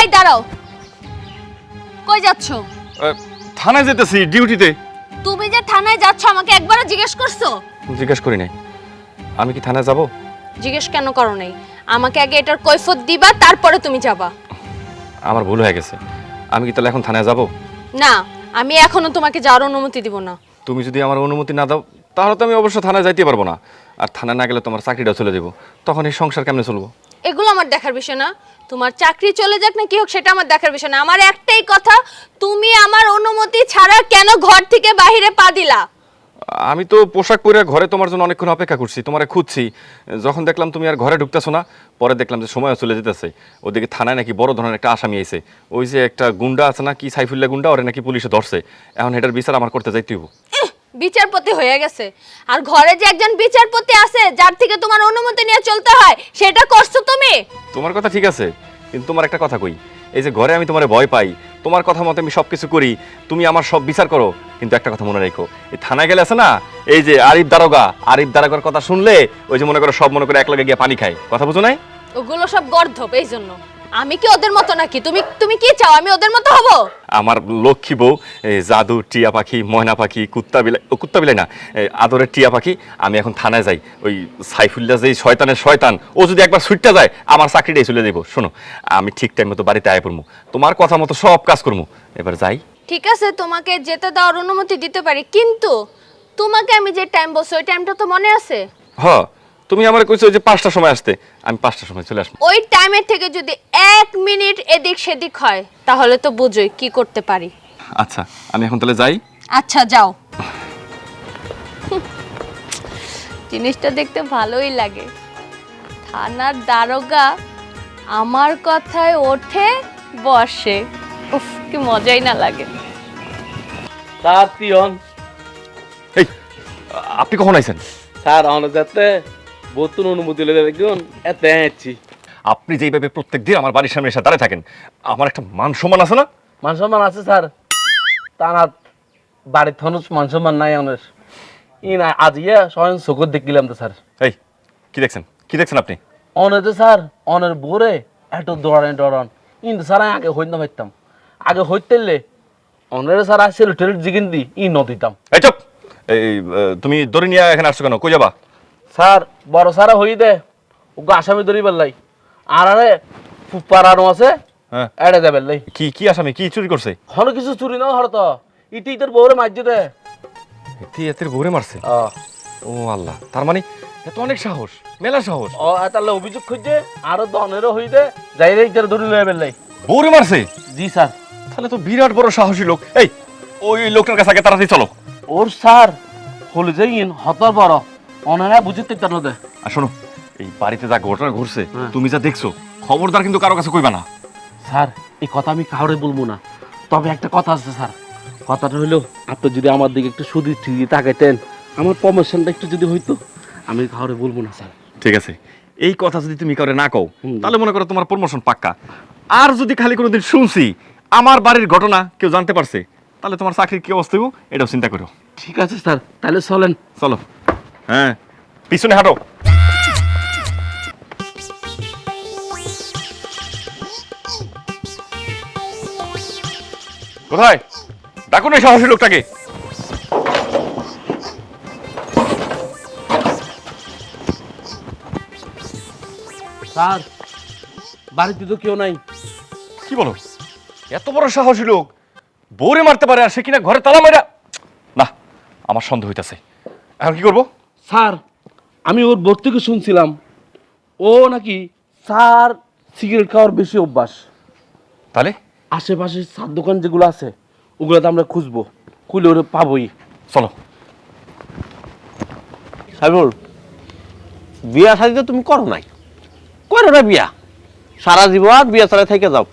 এই দাঁড়াও। কই যাচ্ছ? থানায় যেতেছি ডিউটিতে। তুমি যে থানায় যাচ্ছ আমাকে একবারও জিজ্ঞেস করছ? জিজ্ঞেস করি নাই। আমি কি থানায় যাব? জিজ্ঞেস কেন করো নাই? আমাকে আগে এটার কৈফত দিবা তারপরে তুমি যাবা। আমার ভুল হয়ে গেছে। আমি কি তাহলে এখন থানায় যাব? না আমি এখনও তোমাকে যাওয়ার অনুমতি দিব না। তুমি যদি আমার অনুমতি না দাও তাহলে তো আমি অবশ্য থানায় যাইতে পারব না। আর থানায় না গেলে তোমার চাকরিটা চলে যাব তখন এই সংসার কেমনে চলবো? এগুলো আমার দেখার বিষয় না। তোমার চাকরি চলে যাক না কি হোক সেটা আমার দেখার বিষয় না। আমার একটাই কথা তুমি আমার অনুমতি ছাড়া কেন ঘর থেকে বাইরে পা দিলা? আমি তো পোশাক পরে ঘরে তোমার জন্য অনেকক্ষণ অপেক্ষা করছি তোমারে খুঁজছি। যখন দেখলাম তুমি আর ঘরে ঢুকতেছো না পরে দেখলাম যে সময় চলে যেতেছে। ওদিকে থানায় নাকি বড় ধরনের একটা আসামি আইছে। ওই যে একটা গুন্ডা আছে না কি সাইফুল্লাহ গুন্ডা ওরে নাকি পুলিশে ধরছে। এখন এটার বিচার আমার করতে যাইতে হইব। এহ, বিচারপতি হয়ে গেছে। আর ঘরে যে একজন বিচারপতি আছে যার থেকে তোমার অনুমতি নিয়ে চলতে হয় সেটা করছ তুমি? তোমার কথা ঠিক আছে কিন্তু তোমার একটা কথা কই। এই যে ঘরে আমি তোমার ভয় পাই তোমার কথা মতো আমি সব কিছু করি তুমি আমার সব বিচার করো কিন্তু একটা কথা মনে রেখো। এই থানায় গেলে আছে না এই যে আরিফ দারোগা আরিফ দারোগার কথা শুনলে ওই যে মনে করো সব মনে করে এক লগে গিয়ে পানি খায়। কথা বুঝো নাই? ওগুলো সব গর্ধপ এই জন্য আমি কি ওদের মতো নাকি? তুমি তুমি কি চাও? আমি ওদের মতো হব? আমার লক্ষ্মী বউ জাদু টিয়া পাখি ময়না পাখি কুত্তা বিলাই ও কুত্তা বিলাই না আদরের টিয়া পাখি আমি এখন থানায় যাই। ওই সাইফুল্লাহ যেই শয়তানের শয়তান ও যদি একবার ছুটতে যায় আমার চাকরিটাই চলে দেবো শোনো আমি ঠিক টাইম মতো বাড়িতে আয় পড়ব তোমার কথা মতো সব কাজ করব এবার যাই। ঠিক আছে তোমাকে যেতে দেওয়ার অনুমতি দিতে পারি কিন্তু তোমাকে আমি যে টাইম বলছি ওই টাইমটা তো মনে আছে? হ তুমি আমার কইছো যে পাঁচটার সময় আসতে। আমি পাঁচটার সময় চলে আসব। ওই টাইমের থেকে যদি এক মিনিট এদিক সেদিক হয় তাহলে তো বুঝোই কি করতে পারি। আচ্ছা আমি এখন তাহলে যাই। আচ্ছা যাও। জিনিসটা দেখতে ভালোই লাগে। থানার দারোগা আমার কথায় ওঠে বসে। উফ কি মজাই না লাগে। স্যার তিয়ন এই আপনি কখন আইছেন? স্যার অনেক যাতে বতুন অনুমতি লেগে দেখুন এতে আছি আপনি যেইভাবে প্রত্যেক দিন আমার বাড়ির সামনে এসে দাঁড়িয়ে থাকেন আমার একটা মান সম্মান আছে না? মান সম্মান আছে স্যার। তা না বাড়ির থনুস মান সম্মান নাই অনেক ই না আজ ইয়ে স্বয়ং চকুর দেখিলাম তো স্যার। এই কি দেখছেন? কি দেখছেন আপনি? অনে তো স্যার অনের বোরে এত দৌড়ান দৌড়ান। কিন্তু স্যার আমি আগে হইতে পারতাম আগে হইতেলে অনের স্যার আসছিল টেলিট জিগিন দি ই নদিতাম এই চুপ! এই তুমি দড়ি নিয়ে এখানে আসছো কেন? কই যাবা? স্যার বড় সারা হই দে। ওকে আসামি ধরি পেলাই আর আরে পাড়ানো আছে হ্যাঁ। এড়ে যাবে লাই কি কি আসামি? কি চুরি করছে? হন কিছু চুরি না হরত। ইটি তোর বউরে মারজি দে। এতে এতের ঘুরে মারছে? ও আল্লাহ। তার মানে এত অনেক সাহস মেলা সাহস। ও তাহলে অভিযোগ খুঁজছে আরও দনেরও হই দে যাই রে ইটার ধরি লয়ে পেলাই বউরে মারছে? জি স্যার। তাহলে তো বিরাট বড় সাহসী লোক। এই ওই লোকটার কাছে আগে তাড়াতাড়ি চলো। ওর স্যার হলে যে ইন হতর বড় অনারা বুঝতে তার দে। আর শোনো এই বাড়িতে যা ঘটনা ঘুরছে হ্যাঁ। তুমি যা দেখছ খবরদার কিন্তু কারও কাছে কইবা না। স্যার এই কথা আমি কাউরে বলব না। তবে একটা কথা আছে স্যার। কথাটা হলো আপনি যদি আমার দিকে একটু সুদি ঠিকই তাকাইতেন আমার প্রমোশনটা একটু যদি হইতো আমি কাউরে বলব না স্যার। ঠিক আছে। এই কথা যদি তুমি কাউরে না কও। তাহলে মনে করো তোমার প্রমোশন পাক্কা। আর যদি খালি কোনোদিন শুনছি আমার বাড়ির ঘটনা কেউ জানতে পারছে তাহলে তোমার চাকরির কি অবস্থা এটাও চিন্তা করো। ঠিক আছে স্যার। তাহলে চলেন। চলো। হ্যাঁ পিছনে হাঁটো। কোথায়? ডাকুন এই সাহসী লোকটাকে। স্যার বাড়িতে তো কেউ নাই। কি বলো? এত বড় সাহসী লোক বউরে মারতে পারে আর সে কিনা ঘরে তালা মারা না আমার সন্দেহ হইতাছে। এখন কি করব? স্যার আমি ওর বোর থেকে শুনছিলাম। ও নাকি স্যার সিগারেট খাওয়ার বেশি অভ্যাস। তাহলে? আশেপাশে সার দোকান যেগুলো আছে ওগুলোতে আমরা খুঁজবো। খুলে ওরে পাবোই। চলো। সাইবুল বিয়া শাদি তো তুমি করো নাই। করো না বিয়া। সারা জীবন বিয়া ছাড়া থেকে যাও।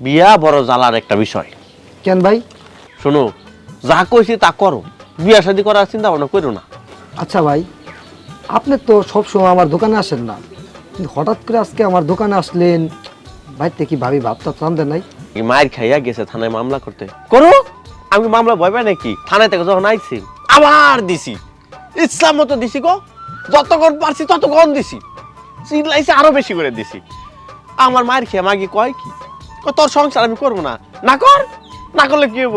বিয়া বড় জ্বালার একটা বিষয়। কেন ভাই? শোনো যা কইছি তা করো। বিয়া শাদি করার চিন্তা ভাবনা করো না। আচ্ছা ভাই আপনি তো সবসময় আমার দোকানে আসেন না। কিন্তু হঠাৎ করে আজকে আমার দোকানে আসলেন ভাইতে কি ভাবি ভাবটা চান্দের নাই? মায়ের খাইয়া গেছে থানায় মামলা করতে? করো আমি মামলা ভয় পাই নাকি? থানায় থেকে যখন আইছি আবার দিছি। ইসলাম মতো দিছি গো। যতক্ষণ পারছি ততক্ষণ দিছি। চিল্লাইছে আরও বেশি করে দিছি। আমার মায়ের খেয়ে মাগি কয় কি? তোর সংসার আমি করব না। না কর না করলে কি হব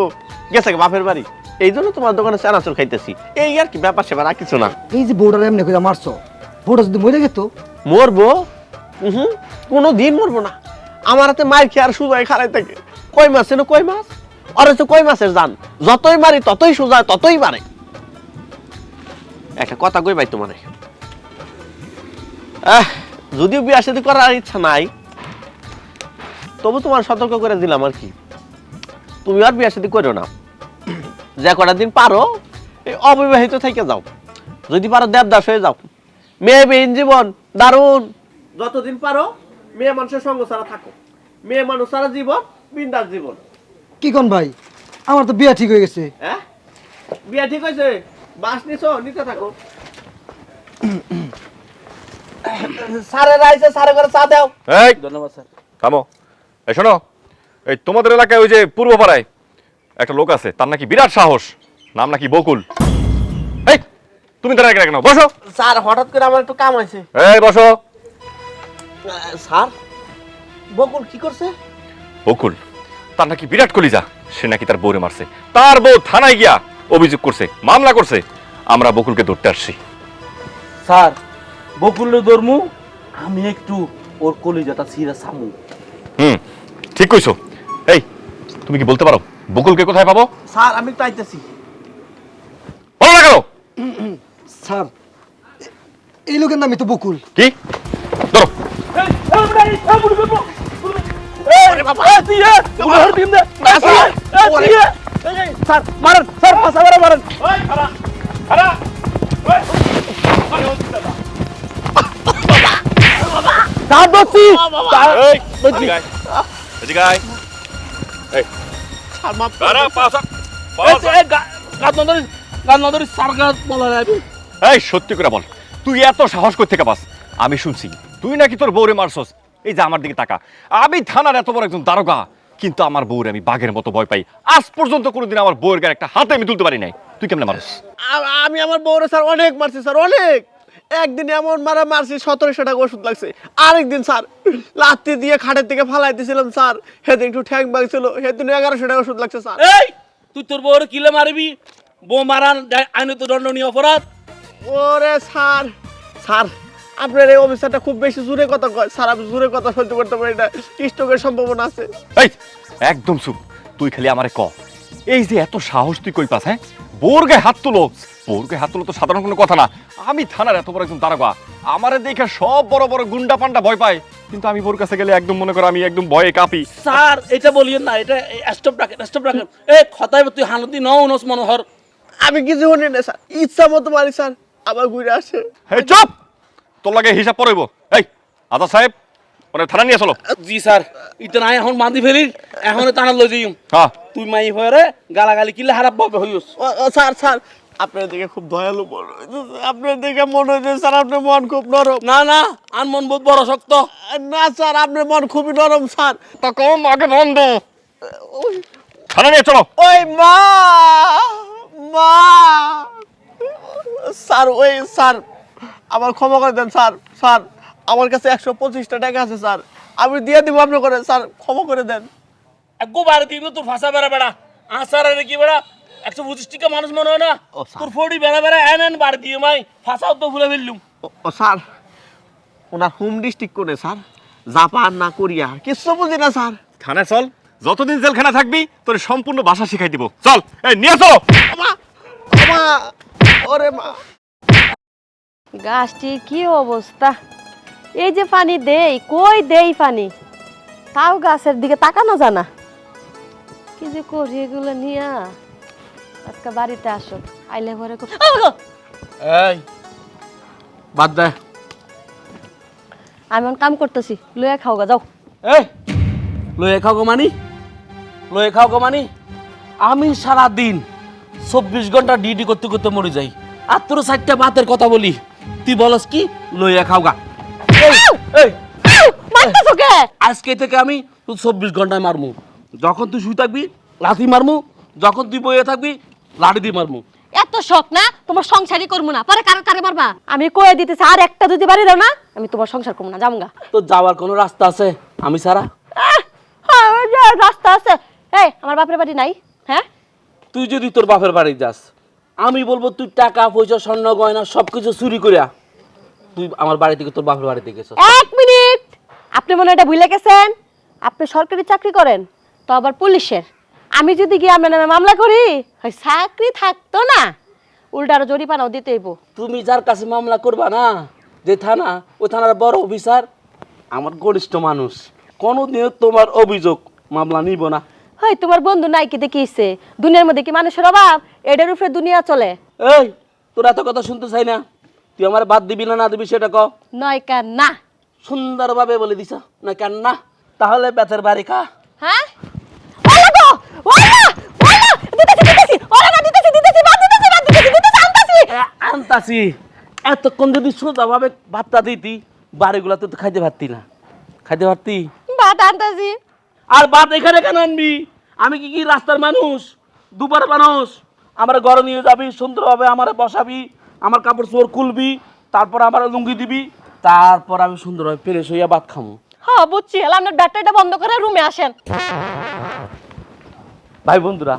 গেছে বাপের বাড়ি। এই জন্য তোমার দোকানে চানাচুর খাইতেছি। এই আর কি ব্যাপার সেবার আর কিছু না। এই যে বউটার এমনি করে মারছো বউটা যদি মরে গেত মরবো? হুম কোনো দিন মরবো না। আমার হাতে মার খেয়ে আর সুজায় খারাই থাকে। কই মাছ ছিল কই মাছ আর হচ্ছে কই মাছের জান? যতই মারি ততই সুজায় ততই মারে। একটা কথা কই ভাই তোমার? যদিও বিয়া শাদী করার ইচ্ছা নাই তবু তোমার সতর্ক করে দিলাম আর কি। তুমি আর বিয়া শাদী করো না। যে কটা দিন পারো এই অবিবাহিত থেকে যাও। যদি পারো দেবদাস হয়ে যাও। মেয়ে বিহীন জীবন দারুণ। যতদিন পারো মেয়ে মানুষের সঙ্গ ছাড়া থাকো। মেয়ে মানুষ ছাড়া জীবন বিন্দাস জীবন। কি কোন ভাই? আমার তো বিয়া ঠিক হয়ে গেছে। হ্যাঁ? বিয়া ঠিক হয়েছে? বাস নিছো? নিতে থাকো। চা দাও। এই ধন্যবাদ স্যার। থামো। এই শোনো এই তোমাদের এলাকায় ওই যে পূর্ব পাড়ায় একটা লোক আছে তার নাকি বিরাট সাহস নাম নাকি বকুল। এই তুমি দাঁড়ায় কেন? বসো। স্যার হঠাৎ করে আমার একটু কাম আছে এই বসো। স্যার বকুল কি করছে? বকুল তার নাকি বিরাট কলিজা সে নাকি তার বউরে মারছে। তার বউ থানায় গিয়া অভিযোগ করছে মামলা করছে। আমরা বকুলকে ধরতে আসছি। স্যার বকুলের ধর্মু আমি একটু ওর কলিজাটা ছিঁড়া সামু হুম ঠিক কইছো। এই তুমি কি বলতে পারো? বকুলকে কোথায় পাবো স্যার আমি তো আইতেছি বলো না কেন স্যার এই লোকের নামই তো বকুল কি ধরো স্যার মারেন স্যার পাশা মারেন মারেন স্যার ধরছি দাঁড়া, পাশা, পাশা। এই সত্যি করে বল তুই এত সাহস করতে পাস? আমি শুনছি তুই নাকি তোর বউরে মারছস? এই যে আমার দিকে তাকা। আমি থানার এত বড় একজন দারোগা কিন্তু আমার বউরে আমি বাঘের মতো ভয় পাই। আজ পর্যন্ত কোনোদিন আমার বউয়ের গায়ে একটা হাতে আমি তুলতে পারি নাই। তুই কেমনে আ- আমি আমার বউরে স্যার অনেক মারছি স্যার অনেক। একদিন এমন মারা মারছি সতেরোশো টাকা ওষুধ লাগছে। আরেকদিন স্যার লাত্তি দিয়ে খাটের থেকে ফালাই দিয়েছিলাম স্যার। সেদিন একটু ঠ্যাং ভাঙছিল সেদিন এগারোশো টাকা ওষুধ লাগছে স্যার। এই তুই তোর বউরে কিলে মারবি? বউ মারান আইনত দণ্ডনীয় অপরাধ। ওরে স্যার স্যার আপনার এই অফিসারটা খুব বেশি জোরে কথা কয়। স্যার আমি জোরে কথা সহ্য করতে পারি না। স্ট্রোকের সম্ভাবনা আছে। এই একদম চুপ। তুই খালি আমারে ক। এই যে এত সাহস তুই কই পাস হ্যাঁ? বোর গায়ে হাত তুলো। গায়ে হাত তুলো তো সাধারণ কোনো কথা না। আমি থানার এত বড় একজন দারোগা। আমারে দেখে সব বড় বড় গুন্ডা পান্ডা ভয় পায়। কিন্তু আমি বোর কাছে গেলে একদম মনে করো আমি একদম ভয়ে কাঁপি। স্যার এটা বলিয়েন না এটা স্টপ রাখেন স্টপ রাখেন। এ খতায় তুই হালতি নও নস মনোহর। আমি কিছু শুনি না স্যার। ইচ্ছা মতো মারি স্যার। আবার ঘুরে আসে। হে চুপ! তোর লাগে হিসাব পড়াইব। এই আদা সাহেব ওরে থানা নিয়ে চলো। জি স্যার। ইটা নাই এখন বাঁধি ফেলি। এখন টানা লই যাইম। হ্যাঁ। তুই মাই হয়ে গালাগালি কিলে হারাপ পাবে হইস। Sir sir. আপনার দিকে খুব দয়ালু আপনার দিকে মনে হয়েছে স্যার আপনার মন খুব নরম। না না আন মন বহুত বড় শক্ত। না স্যার আপনার মন খুবই নরম স্যার। তা কম আগে বন্ধ থানা নিয়ে চলো। ওই মা মা। স্যার ওই স্যার আমার ক্ষমা করে দেন স্যার স্যার। আমার কাছে একশো পঁচিশটা টাকা আছে স্যার। আমি দিয়ে দিব আপনি করে স্যার ক্ষমা করে দেন। একগো বারে দিন তোর ফাঁসা বেড়া বেড়া। আসার আরে কি বেড়া? একশো পঁচিশ টাকা মানুষ মনে হয় না? তোর ফোড়ি বেড়া বেড়া এন এন বার দিয়ে মাই ফাঁসাও তো ভুলে ফেললুম। ও- স্যার ওনার হোম ডিস্ট্রিক্ট কোনে স্যার। জাপান না কোরিয়া কিচ্ছু বুঝি না স্যার। থানায় চল যতদিন জেলখানা থাকবি তোর সম্পূর্ণ ভাষা শিখাই দিব। চল এই নিয়ে চলো মা মা ওরে মা। গাছটির কি অবস্থা? এই যে পানি দেই কই দেই পানি? তাও গাছের দিকে তাকানো জানা কি যে করি এগুলো নিয়া? আজকে বাড়িতে আসো। আইলে ঘরে! এই বাদ দে। আমি কাম করতেছি। লইয়া খাও গা যাও। এই লয়ে খাও গো মানি। লয়ে খাও গো মানি। আমি সারা দিন চব্বিশ ঘণ্টা ডিউটি করতে করতে মরে যাই। আর তোর চারটা ভাতের কথা বলি। তুই বলস কি? লইয়া খাও গা। আজকে থেকে আমি তুই চব্বিশ ঘন্টায় মারমু। যখন তুই শুই থাকবি লাথি মারমু। যখন তুই বইয়ে থাকবি লাঠি দিয়ে মারমু। এত শখ না তোমার সংসারই করব না। পরে কারও কারে মারবা? আমি কয়ে দিতেছি আর একটা যদি বাড়ি দাও না আমি তোমার সংসার করব না যামগা। তোর যাওয়ার কোনো রাস্তা আছে? আমি সারা আহ, হ্যাঁ, রাস্তা আছে। এই আমার বাপের বাড়ি নাই হ্যাঁ? তুই যদি তোর বাপের বাড়ি যাস আমি বলব তুই টাকা পয়সা স্বর্ণ গয়না সবকিছু চুরি করিয়া তুই আমার বাড়ি থেকে তোর বাপের বাড়িতে গেছ এক মিনিট! আপনি মনে হয় এটা ভুলে গেছেন? আপনি সরকারি চাকরি করেন তো আবার পুলিশের। আমি যদি গিয়ে আপনার নামে মামলা করি ওই চাকরি থাকতো না। উল্টা আরও জরিপানাও দিতে হইব। তুমি যার কাছে মামলা করবা না যে থানা ওই থানার বড় অফিসার আমার ঘনিষ্ঠ মানুষ কোনোদিনও তোমার অভিযোগ মামলা নিব না। হয় তোমার বন্ধু নাই কি দেখিয়েছে দুনিয়ার মধ্যে কি মানুষের অভাব? এটার উপরে দুনিয়া চলে। এই তোর এত কথা শুনতে চাই না। তুই আমার বাদ দিবি না না দিবি সেটা ক। নয় কার না সুন্দরভাবে বলে দিছ না কেন না তাহলে বেতের বাড়ি খা। হ্যাঁ? দিতেছি দিতেছি। ওলা না দিতেছি দিতেছি বাদ দিতেছি বাদ দিতেছি দিতেছি আনতাছি। আনতাছি। এতক্ষণ যদি সোজাভাবে ভাতটা দিতি বাড়িগুলা তো খাইতে পারতি না। খাইতে পারতি? বাদ আনতাছি। আর ভাত এখানে কেন আনবি? আমি কি কি রাস্তার মানুষ? দুবার মানুষ? আমার ঘরে নিয়ে যাবি সুন্দরভাবে আমার বসাবি আমার কাপড় চোর খুলবি তারপর আমার লুঙ্গি দিবি তারপর আমি সুন্দরভাবে ফ্রেশ হইয়া ভাত খামু। হ্যাঁ বুঝছি আপনার ব্যাটারিটা বন্ধ করে রুমে আসেন। ভাই বন্ধুরা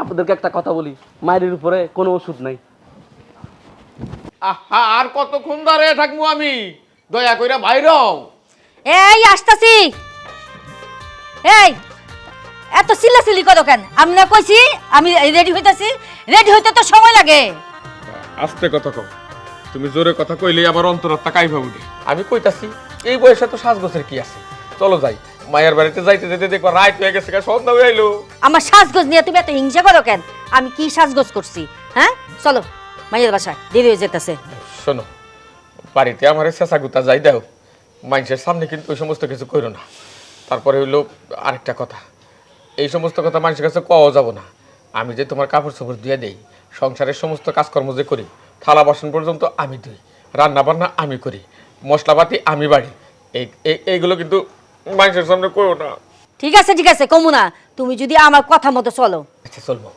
আপনাদেরকে একটা কথা বলি মায়ের উপরে কোনো ওষুধ নাই। আহা আর কতক্ষণ দাঁড়িয়ে থাকব আমি? দয়া কইরা বাইরও এই আসতাছি। এই এত চিল্লাচিল্লি করো কেন? আমি না কইছি আমি রেডি হইতাছি। রেডি হইতে তো সময় লাগে। আস্তে কথা কও। তুমি জোরে কথা কইলে আবার অন্তরাত্মা কাই ভাবুনি আমি কইতাছি এই বয়সে তো সাজগোছের কি আছে? চলো যাই। মায়ের বাড়িতে যাইতে যেতে দেখবা রাত হয়ে গেছে গা, সন্ধ্যা হয়ে আইলো। আমার সাজগোজ নিয়ে তুমি এত হিংসা করো কেন? আমি কি সাজগোজ করছি হ্যাঁ? চলো মায়ের বাসায় দেরি হয়ে যেতেছে শোনো বাড়িতে আমার চেঁচা গুতা যাই দাও মানুষের সামনে কিন্তু ওই সমস্ত কিছু করো না। তারপরে হইল আরেকটা কথা এই সমস্ত কথা মানুষের কাছে কওয়া যাব না। আমি যে তোমার কাপড় চোপড় দিয়ে দেই সংসারের সমস্ত কাজকর্ম যে করি থালা বাসন পর্যন্ত আমি ধুই রান্না বান্না আমি করি মশলাপাতি আমি বাড়ি এই- এইগুলো কিন্তু মানুষের সামনে করো না। ঠিক আছে ঠিক আছে কমু না। তুমি যদি আমার কথা মতো চলো। আচ্ছা চলবো।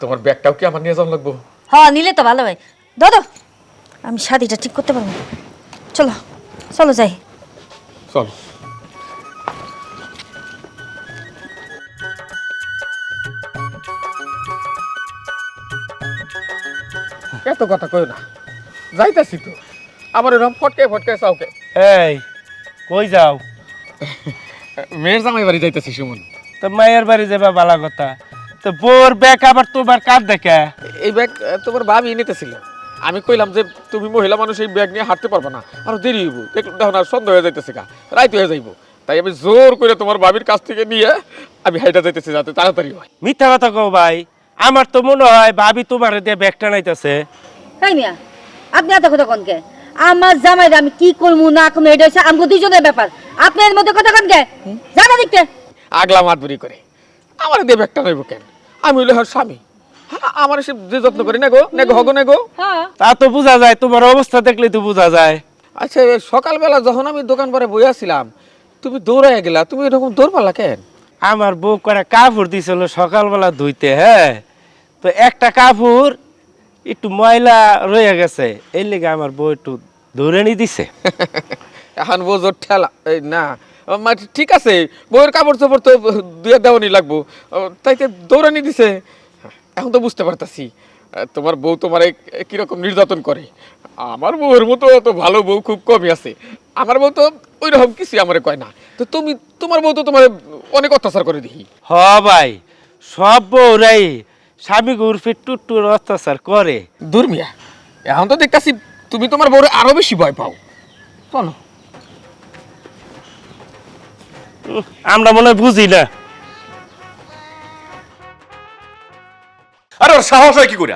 তোমার ব্যাগটাও কি আমার নিয়ে যাওয়া লাগবো? হ নিলে তো ভালো হয়। দাদা আমি শাদিটা ঠিক করতে পারব। চলো চলো যাই। চলো। এত কথা কই না। যাইতাছি তো। আবার এরকম ফটকে ফটকে চাওকে। এই কই যাও? মেয়ের জামাই বাড়ি যাইতেছি সুমন। তো মায়ের বাড়ি যাবে বালা কথা। তো বোর ব্যাগ আবার তোমার কাঁদ দেখে? এই ব্যাগ তোমার ভাবি নিতেছিল। আমি কইলাম যে তুমি মহিলা মানুষ এই ব্যাগ নিয়ে হাঁটতে পারবে না। আরও দেরি হইব। দেখুন দেখো না সন্ধ্যা হয়ে যাইতেছে গা। রাইত হয়ে যাইব। তাই আমি জোর করে তোমার ভাবির কাছ থেকে নিয়ে আমি হাইটা যাইতেছি যাতে তাড়াতাড়ি হয়। মিথ্যা কথা কও ভাই। আমার তো মনে হয় ভাবি তোমার দিয়ে ব্যাগ টানাইতেছে তাই মিয়া আপনি এত কথা কনকে আমার জামাইরা আমি কি করব না করব এটা হচ্ছে আমগো দুজনের ব্যাপার। আপনার মধ্যে কথা কনকে জানা দেখতে আগলা মাতবুরি করে। আমার দিয়ে একটা নেব কেন? আমি হইলে হর স্বামী। হ্যাঁ, আমার সে যে যত্ন করি না গো? না গো হগো না গো? তা তো বোঝা যায় তোমার অবস্থা দেখলে তো বোঝা যায়। আচ্ছা সকালবেলা যখন আমি দোকান পরে বইয়াছিলাম তুমি দৌড়ায় গেলা তুমি এরকম দৌড় পালা কেন? আমার বউ করে কাপড় দিছিল সকালবেলা ধুইতে হ্যাঁ? তো একটা কাপড় একটু ময়লা রয়ে গেছে এর লেগে আমার বউ একটু ধরে নি দিছে? এখন বোঝোর ঠেলা। এই না। মা, ঠিক আছে বউয়ের কাপড় চোপড় তো দুয়ে দেওয়ানি লাগবো। তাইতে দৌড়ানি দিছে। এখন তো বুঝতে পারতাছি তোমার বউ তোমার কীরকম নির্যাতন করে। আমার বউয়ের মতো তো ভালো বউ খুব কমই আছে। আমার বউ তো ওই রকম কিছু আমার কয় না। তো তুমি তোমার বউ তো তোমার অনেক অত্যাচার করে দেখি হ ভাই সব বউরাই স্বামী উর্ফে টুট্টুর অত্যাচার করে। দুর্মিয়া এখন তো দেখতাছি তুমি তোমার বউরে আরও বেশি ভয় পাও। চলো। আমরা মনে হয় বুঝি না। আরে ওর সাহস হয় কি করে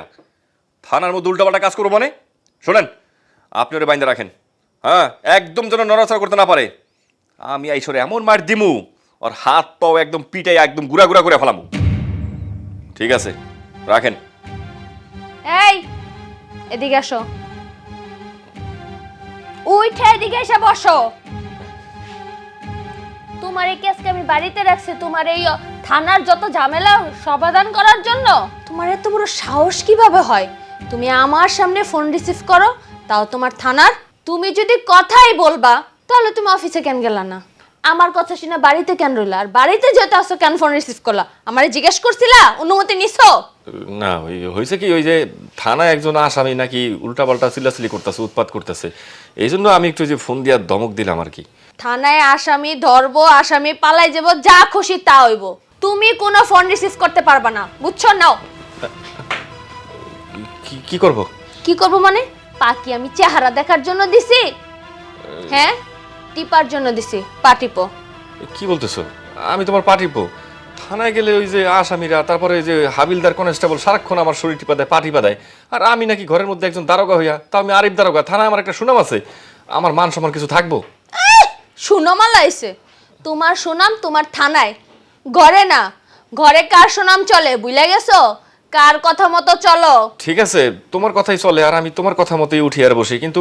থানার মধ্যে উল্টাপাল্টা কাজ করব মানে? শোনেন আপনি ওরে বাইন্দা রাখেন। হ্যাঁ একদম যেন নড়াচড়া করতে না পারে। আমি আইসরে এমন মার দিমু ওর হাত পাও একদম পিটাই একদম গুড়া গুড়া করে ফেলামু। ঠিক আছে রাখেন। এই এদিকে আসো। উঠে এদিকে এসে বসো। তোমার এই কেসকে আমি বাড়িতে রাখছি, তোমার এই থানার যত ঝামেলা সমাধান করার জন্য। তোমার এত বড় সাহস কীভাবে হয়? তুমি আমার সামনে ফোন রিসিভ করো, তাও তোমার থানার। তুমি যদি কথাই বলবা, তাহলে তুমি অফিসে কেন গেলা না? আমার কথা শুনে বাড়িতে কেন রইলা? আর বাড়িতে যেতে আসো কেন ফোন রিসিভ করলা? আমারে জিজ্ঞেস করছিলা? অনুমতি নিছো? না ওই হয়েছে কি ওই যে থানায় একজন আসামি নাকি উল্টাপাল্টা চিল্লাচিল্লি করতেছে উৎপাত করতেছে। এই জন্য আমি একটু যে ফোন দিয়ে ধমক দিলাম আর কি। থানায় আসামি ধরবো আসামি পালাই যাব যা খুশি তা হইব। তুমি কোনো ফোন রিসিভ করতে পারবা না বুঝছ? নাও। কি কি করব? কি করব মানে? পাকি আমি চেহারা দেখার জন্য দিছি। হ্যাঁ? টিপার জন্য দিছি পা। টিপো কি বলতেছো? আমি তোমার পাঠিপো থানায় গেলে ওই যে আসামিরা তারপরে ওই যে হাবিলদার কনস্টেবল সারাক্ষণ আমার শরীর টিপা দেয় পা টিপা দেয়। আর আমি নাকি ঘরের মধ্যে একজন দারোগা হইয়া তা আমি আরিফ দারোগা থানায় আমার একটা সুনাম আছে আমার মান সম্মান কিছু থাকব? সুনামা লাইছে তোমার সুনাম তোমার থানায়। ঘরে না ঘরে কার সুনাম চলে বুঝলে গেছো? কার কথা মতো চলো। ঠিক আছে তোমার কথাই চলে আর আমি তোমার কথা মতোই উঠি আর বসি কিন্তু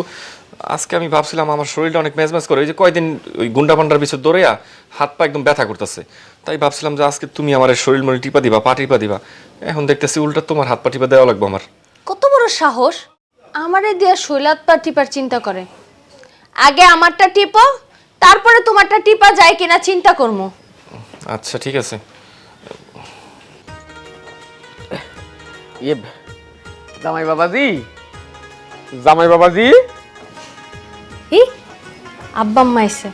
আজকে আমি ভাবছিলাম আমার শরীরটা অনেক ম্যাজম্যাজ করে ওই যে কয়দিন ওই গুন্ডা পান্ডার পিছনে দৌড়েয়া হাত পা একদম ব্যথা করতেছে। তাই ভাবছিলাম যে আজকে তুমি আমার শরীর মনে টিপা দিবা পা টিপা দিবা। এখন দেখতেছি উল্টা তোমার হাত পা টিপা দেওয়া লাগবে আমার। কত বড় সাহস! আমারে দিয়ে শৈলাত পা টিপার চিন্তা করে। আগে আমারটা টিপো তারপরে তোমারটা টিপা যায় কিনা চিন্তা করব আচ্ছা ঠিক আছে। ইয়ে জামাই বাবাজি? জামাই বাবাজি? ই আব্বা আম্মা এসে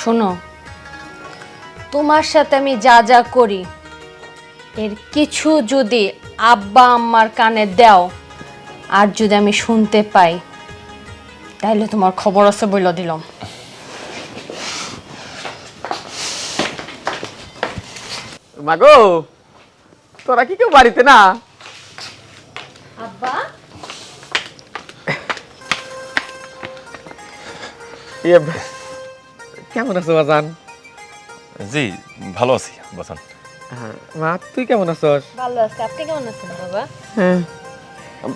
শোনো তোমার সাথে আমি যা যা করি এর কিছু যদি আব্বা আম্মার কানে দাও আর যদি আমি শুনতে পাই তাহলে তোমার খবর আছে বইল দিলাম। মাগো তোরা কি কেউ বাড়িতে না? আব্বা? ইয়ে কেমন আছো বাজান? জি ভালো আছি বাসান হ্যাঁ মা তুই কেমন আছস? ভালো আছে। আপনি কেমন আছেন বাবা? হ্যাঁ।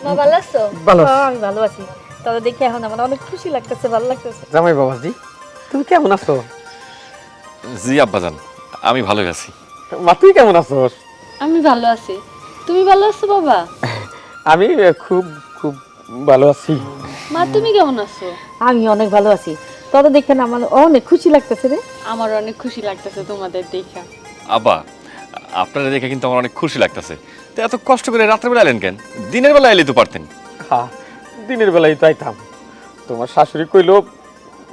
মা ভালো আছো? ভালো আমি ভালো আছি। তবে দেখি এখন আমার অনেক খুশি লাগতেছে ভালো লাগতেছে। জামাই বাবাজি তুমি কেমন আছো? জি আব্বাজান আমি ভালো আছি। মা তুই কেমন আছস? আমি ভালো আছি। তুমি ভালো আছো বাবা? আমি খুব খুব ভালো আছি। মা তুমি কেমন আছো? আমি অনেক ভালো আছি। তবে দেখে না আমার অনেক খুশি লাগতেছে রে। আমার অনেক খুশি লাগতেছে তোমাদের দেখা। আব্বা আপনারা দেখে কিন্তু আমার অনেক খুশি লাগতেছে। তো এত কষ্ট করে রাত্রেবেলা এলেন কেন? দিনের বেলা এলে তো পারতেন। হ্যাঁ দিনের বেলায় তো আইতাম। তোমার শাশুড়ি কইলো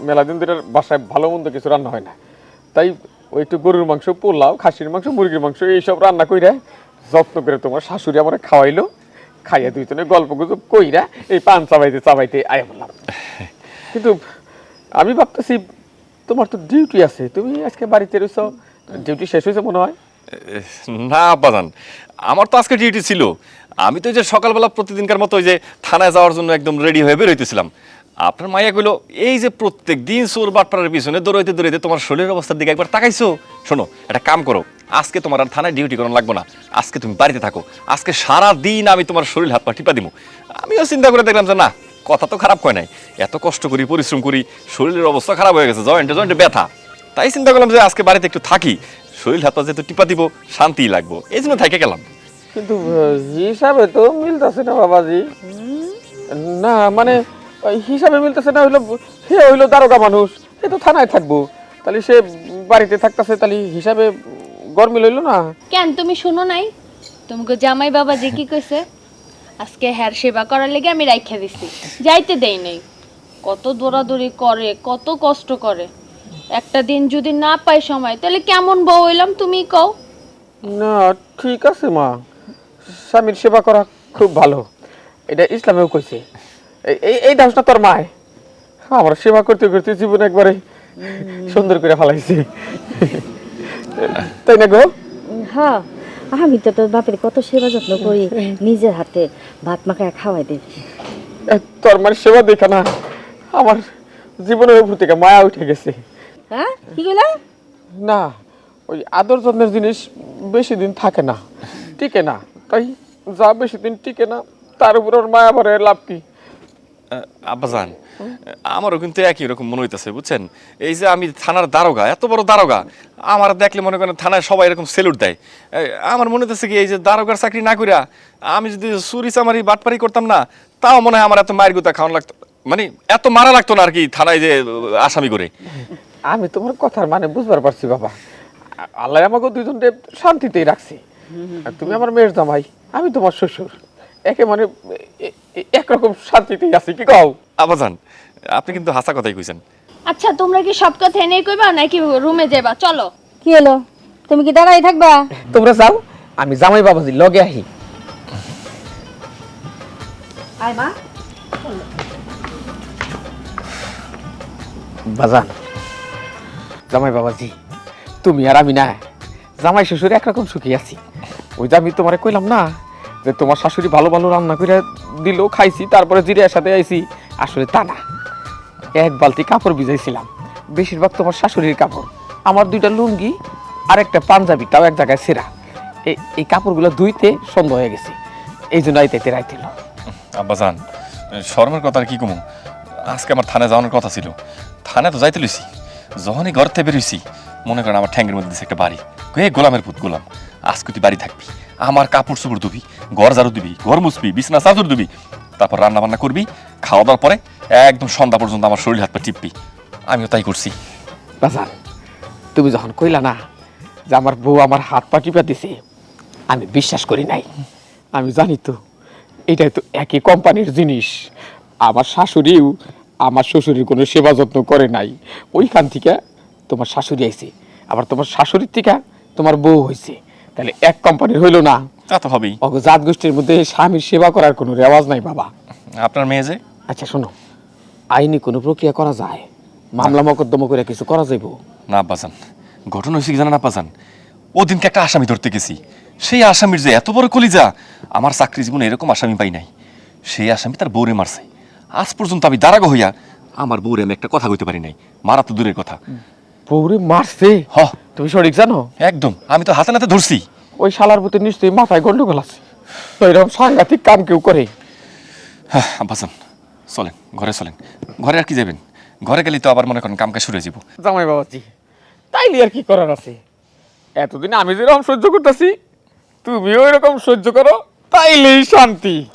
মেলা দিন ধরে বাসায় ভালো মন্দ কিছু রান্না হয় না। তাই ওই একটু গরুর মাংস পোলাও খাসির মাংস মুরগির মাংস এইসব রান্না কইরা যত্ন করে তোমার শাশুড়ি আমার খাওয়াইলো। খাইয়া দুইজনে গল্প গুজব কইরা এই পান চাবাইতে চাবাইতে আয়া বললাম কিন্তু আমি ভাবতেছি, তোমার তো ডিউটি আছে, তুমি আজকে বাড়িতে রয়েছ ডিউটি শেষ হয়েছে মনে হয়? না আব্বাজান আমার তো আজকে ডিউটি ছিল। আমি তো যে সকালবেলা প্রতিদিনকার মতো ওই যে থানায় যাওয়ার জন্য একদম রেডি হয়ে বেরোইতেছিলাম। আপনার মাইয়া কইলো, এই যে প্রত্যেক দিন চোর বাটপাড়ার পিছনে দৌড়াইতে দৌড়াইতে তোমার শরীরের অবস্থার দিকে একবার তাকাইছো? শোনো, একটা কাম করো, আজকে তোমার আর থানায় ডিউটি করানো লাগবে না। আজকে তুমি বাড়িতে থাকো। আজকে সারা দিন আমি তোমার শরীর হাত পা টিপা দিব আমিও চিন্তা করে দেখলাম যে, না কথা তো খারাপ হয় নাই। এত কষ্ট করি পরিশ্রম করি শরীরের অবস্থা খারাপ হয়ে গেছে জয়েন্টে জয়েন্টে ব্যথা। তাই চিন্তা করলাম যে আজকে বাড়িতে একটু থাকি শরীর হাত পা যেহেতু টিপা দিব শান্তি লাগবো এই জন্য থেকে গেলাম। কিন্তু হিসাবে তো মিলতেছে না বাবাজি। না মানে ওই হিসাবে মিলতেছে না হইল সে হইল দারোগা মানুষ সে তো থানায় থাকব। তাহলে সে বাড়িতে থাকতেছে তাহলে হিসাবে গরমিল হইল না? কেন তুমি শুনো নাই? তোমাকে জামাই বাবা যে কি কইছে? আজকে হ্যার সেবা করার লেগে আমি রাইখা দিছি। যাইতে দেই নাই। কত দৌড়াদৌড়ি করে কত কষ্ট করে। একটা দিন যদি না পাই সময় তাহলে কেমন বউ হইলাম তুমি কও? না ঠিক আছে মা। স্বামীর সেবা করা খুব ভালো। এটা ইসলামেও কইছে। এই- এই দাসটা তোর মায়। আমার সেবা করতে করতে জীবন একবারে সুন্দর করে ফেলাইছে। তাই না গো? হ্যাঁ। আমি তো তোর বাপের কত সেবা যত্ন করি নিজের হাতে ভাত মাখায় খাওয়াই দিই তোর মানে সেবা দেখা না আমার জীবনের উপর থেকে মায়া উঠে গেছে। হ্যাঁ? কি কইলা? না ওই আদর যত্নের জিনিস বেশি দিন থাকে না টিকে না। তাই যা বেশি দিন টিকে না তার উপর ওর মায়া ভরে লাভ কি? আব্বাজান আমারও কিন্তু একই রকম মনে হইতেছে, বুঝছেন? এই যে আমি থানার দারোগা, এত বড় দারোগা, আমার দেখলে মনে করেন থানায় সবাই এরকম সেলুট দেয়। আমার মনে হইতেছে কি, এই যে দারোগার চাকরি না করিয়া আমি যদি চুরি চামারি, বাটপারি করতাম না, তাও মনে হয় আমার এত মায়ের গুতা খাওয়ানো লাগতো মানে এত মারা লাগতো না আর কি থানায় যে, আসামি করে। আমি তোমার কথার মানে বুঝবার পারছি, বাবা। আল্লাহ আমাকে দুইজনকে শান্তিতেই রাখছি। তুমি আমার মেয়ের জামাই, আমি তোমার শ্বশুর। একে মানে একরকম শান্তিতেই আছি, কি কও? আবাজান আপনি কিন্তু হাসা কথাই কইছেন। আচ্ছা তোমরা কি সব কথা এনেই কইবা নাকি রুমে যাবা চলো। কি হলো? তুমি কি দাঁড়াই থাকবা? তোমরা যাও আমি জামাই বাবাজি লগে আহি। আয় মা। বাজান জামাই বাবাজি তুমি আর আমি না জামাই শ্বশুর একরকম সুখী আছি। ওই যে আমি তোমারে কইলাম না যে তোমার শাশুড়ি ভালো ভালো রান্না করে দিল খাইছি তারপরে জিরিয়ার সাথে আইছি। আসলে তা না। এক বালতি কাপড় ভিজাইছিলাম। বেশিরভাগ তোমার শাশুড়ির কাপড়। আমার দুইটা লুঙ্গি আর একটা পাঞ্জাবি, তাও এক জায়গায় সেরা এই কাপড়গুলো ধুইতে সন্ধ্যা হয়ে গেছে। এই জন্য আইতে রাইতে আব্বাজান শর্মের কথা আর কি কমু? আজকে আমার থানায় যাওয়ানোর কথা ছিল। থানায় তো যাইতে লইছি। যখনই ঘর থেকে বেরোইছি, মনে করেন আমার ঠ্যাঙ্গের মধ্যে একটা বাড়ি। কে গোলামের পুত, গোলাম। আজকে তুই বাড়ি থাকবি। আমার কাপড় চোপড় ধুবি, ঘর ঝাড়ু দিবি, ঘর মুছবি, বিছনা চাদর দিবি তারপর রান্না বান্না করবি খাওয়া দাওয়ার পরে একদম সন্ধ্যা পর্যন্ত আমার শরীর হাত পা টিপবি। আমিও তাই করছি। বাজান তুমি যখন কইলা না যে আমার বউ আমার হাত পা টিপা দিছে, আমি বিশ্বাস করি নাই। আমি জানি তো, এটাই তো একই কোম্পানির জিনিস। আমার শাশুড়িও আমার শ্বশুরের কোনো সেবা যত্ন করে নাই। ওইখান থেকে তোমার শাশুড়ি আইছে, আবার তোমার শাশুড়ির থেকে তোমার বউ হয়েছে তাহলে এক কোম্পানির হইল না। তা তো হবেই। অগ জাত গোষ্ঠীর মধ্যে স্বামীর সেবা করার কোনো রেওয়াজ নাই বাবা। আপনার মেয়ে যে? আচ্ছা শোনো। আইনি কোনো প্রক্রিয়া করা যায়। মামলা মকদ্দমা করে কিছু করা যাইব। না আব্বাজান ঘটনা হয়েছে কি জানেন আব্বাজান ওদিনকে একটা আসামি ধরতে গেছি। সেই আসামির যে এত বড় কলিজা আমার চাকরি জীবনে এরকম আসামি পাই নাই। সেই আসামি তার বউরে মারছে। আজ পর্যন্ত আমি দাঁড়াগো হইয়া আমার বউরে আমি একটা কথা কইতে পারি নাই। মারা তো দূরের কথা। বউরে মারছে? হ। তুমি সঠিক জানো? একদম। আমি তো হাতে নাতে ধরছি। ওই শালার প্রতি নিশ্চয়ই মাথায় গন্ডগোল আছে। তো এরকম সাংঘাতিক কাম কেউ করে। হ্যাঁ আব্বাসান চলেন ঘরে চলেন। ঘরে আর কি যাবেন? ঘরে গেলে তো আবার মনে করেন কামকে সরে শুরু যাব। জামাই বাবাজি তাইলে আর কি করার আছে? এতদিন আমি যেরকম সহ্য করতেছি তুমিও এরকম সহ্য করো তাইলেই শান্তি।